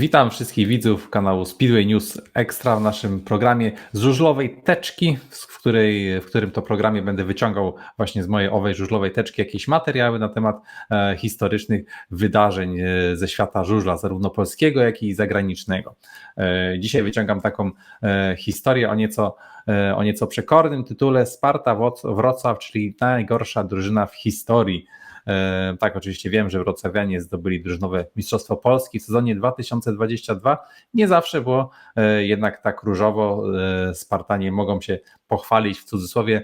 Witam wszystkich widzów kanału Speedway News Extra w naszym programie z żużlowej teczki, w, której, w którym to programie będę wyciągał właśnie z mojej owej żużlowej teczki jakieś materiały na temat e, historycznych wydarzeń e, ze świata żużla, zarówno polskiego, jak i zagranicznego. E, dzisiaj wyciągam taką e, historię o nieco, e, o nieco przekornym tytule Sparta Wrocław, czyli najgorsza drużyna w historii. E, tak, oczywiście wiem, że wrocławianie zdobyli drużynowe Mistrzostwo Polski w sezonie 2022. Nie zawsze było e, jednak tak różowo. E, Spartanie mogą się pochwalić w cudzysłowie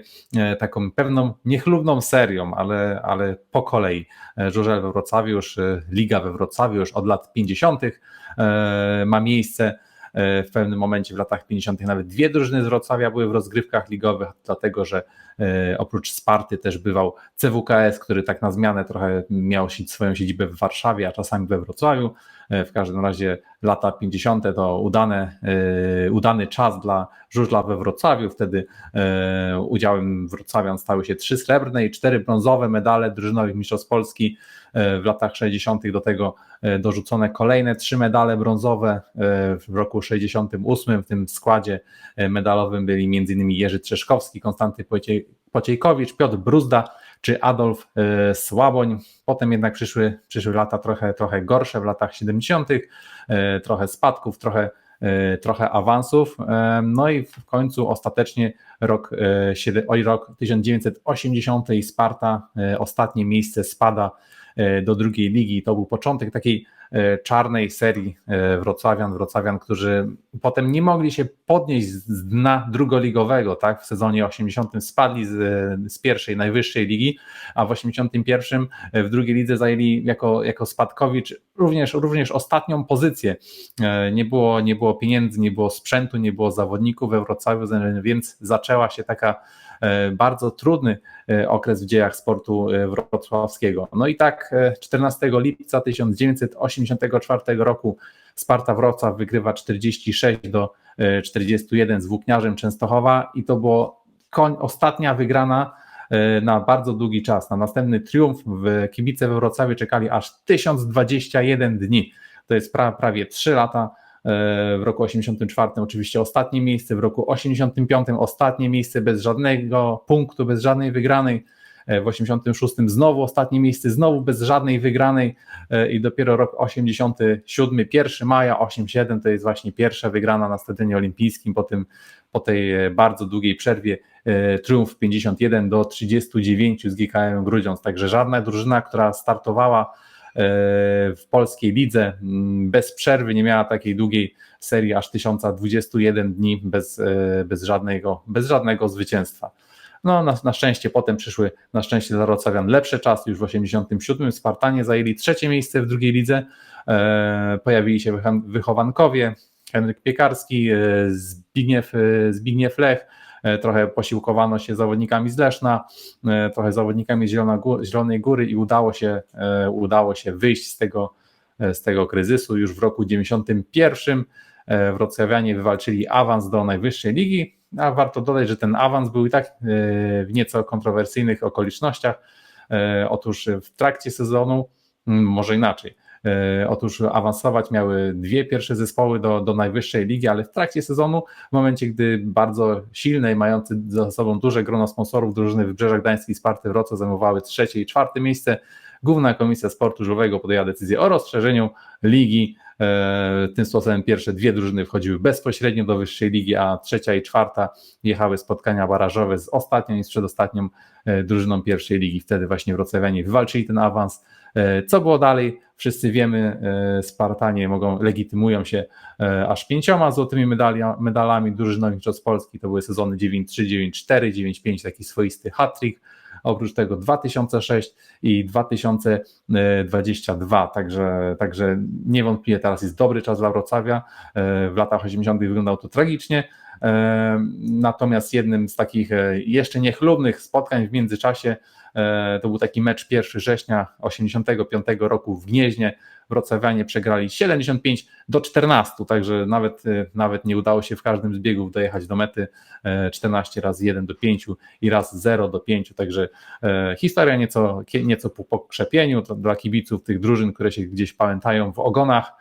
taką pewną niechlubną serią, ale, ale po kolei. Żurzel we Wrocławiu już, Liga we Wrocławiu już od lat 50. ma miejsce. W pewnym momencie w latach 50. nawet dwie drużyny z Wrocławia były w rozgrywkach ligowych, dlatego że oprócz Sparty też bywał CWKS, który tak na zmianę trochę miał swoją siedzibę w Warszawie, a czasami we Wrocławiu. E, w każdym razie lata 50. to udane, e, udany czas dla żużla we Wrocławiu. Wtedy udziałem Wrocławian stały się trzy srebrne i cztery brązowe medale drużynowych mistrzostw Polski w latach 60. Do tego dorzucone kolejne trzy medale brązowe w roku 68. W tym składzie medalowym byli m.in. Jerzy Trzeszkowski, Konstanty Pociejkowicz, Piotr Bruzda czy Adolf e, Słaboń. Potem jednak przyszły, przyszły lata trochę, trochę gorsze w latach 70., e, trochę spadków, trochę, e, trochę awansów. No i w końcu ostatecznie rok, rok 1980 i Sparta, ostatnie miejsce spada do drugiej ligi. To był początek takiej czarnej serii e, wrocławian, wrocławian, którzy potem nie mogli się podnieść z dna drugoligowego, tak? W sezonie 80 spadli z, z pierwszej, najwyższej ligi, a w 81 w drugiej lidze zajęli jako, jako spadkowicz również, również ostatnią pozycję. E, nie było, nie było pieniędzy, nie było sprzętu, nie było zawodników we Wrocławiu, więc zaczęła się taka E, bardzo trudny e, okres w dziejach sportu e, wrocławskiego. No i tak 14 lipca 1984 roku Sparta Wrocław wygrywa 46 do 41 z Włókniarzem Częstochowa i to było koń, ostatnia wygrana na bardzo długi czas. Na następny triumf w kibice we Wrocławiu czekali aż 1021 dni. To jest pra, prawie 3 lata w roku 84 oczywiście ostatnie miejsce, w roku 85 ostatnie miejsce bez żadnego punktu, bez żadnej wygranej, w 86 znowu ostatnie miejsce, znowu bez żadnej wygranej. I dopiero rok 87, 1 maja 87 to jest właśnie pierwsza wygrana na Stadionie Olimpijskim po, tym, po tej bardzo długiej przerwie. Triumf 51 do 39 z GKM Grudziądz, także żadna drużyna, która startowała w polskiej lidze mm, bez przerwy, nie miała takiej długiej serii aż 1021 dni bez, e, bez, żadnego, bez żadnego zwycięstwa. No, na, na, szczęście potem przyszły, na szczęście dla Wrocławian lepsze czasy, już w 87 Spartanie zajęli trzecie miejsce w drugiej lidze, e, pojawili się wychowankowie, Henryk Piekarski, e, Zbigniew, e, Zbigniew Lech, E, trochę posiłkowano się zawodnikami z Leszna, e, trochę zawodnikami Zielonej Góry i udało się, e, udało się wyjść z tego, z tego kryzysu. Już w roku 91 wrocławianie wywalczyli awans do najwyższej ligi, a warto dodać, że ten awans był i tak w nieco kontrowersyjnych okolicznościach. Otóż w trakcie sezonu, może inaczej, E, otóż awansować miały dwie pierwsze zespoły do, do najwyższej ligi, ale w trakcie sezonu, w momencie gdy bardzo silne i mające za sobą duże grono sponsorów drużyny Wybrzeża Gdańskiej i Sparty Wrocław zajmowały trzecie i czwarte miejsce, Główna Komisja Sportu Żużlowego podjęła decyzję o rozszerzeniu ligi. E, tym sposobem pierwsze dwie drużyny wchodziły bezpośrednio do wyższej ligi, a trzecia i czwarta jechały spotkania barażowe z ostatnią i z przedostatnią e, drużyną pierwszej ligi. Wtedy właśnie wrocławianie wywalczyli ten awans. E, co było dalej? Wszyscy wiemy, Spartanie mogą, legitymują się aż pięcioma złotymi medalia, medalami drużynowych mistrzostw Polski. To były sezony 9-3, 9-4, 9-5, taki swoisty hat-trick oprócz tego 2006 i 2022, także, także niewątpliwie teraz jest dobry czas dla Wrocławia, e, w latach 80. wyglądało to tragicznie, e, natomiast jednym z takich e, jeszcze niechlubnych spotkań w międzyczasie to był taki mecz 1 września 85 roku w Gnieźnie, Wrocławianie przegrali 75 do 14, także nawet, e, nawet nie udało się w każdym z biegów dojechać do mety 14 e, razy 1 do 5 i raz 0 do 5, także e, historia nieco, nieco po pokrzepieniu dla kibiców tych drużyn, które się gdzieś pamiętają w ogonach,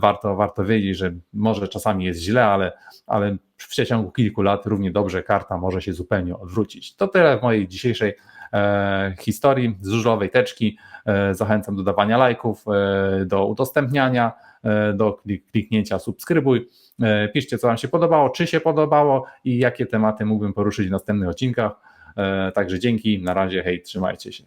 warto, warto wiedzieć, że może czasami jest źle, ale, ale w przeciągu kilku lat równie dobrze karta może się zupełnie odwrócić. To tyle w mojej dzisiejszej historii z żużlowej teczki. E, zachęcam do dawania lajków, e, do udostępniania, e, do klik, kliknięcia subskrybuj. E, piszcie, co Wam się podobało, czy się podobało i jakie tematy mógłbym poruszyć w następnych odcinkach. E, Także dzięki, na razie, hej, trzymajcie się.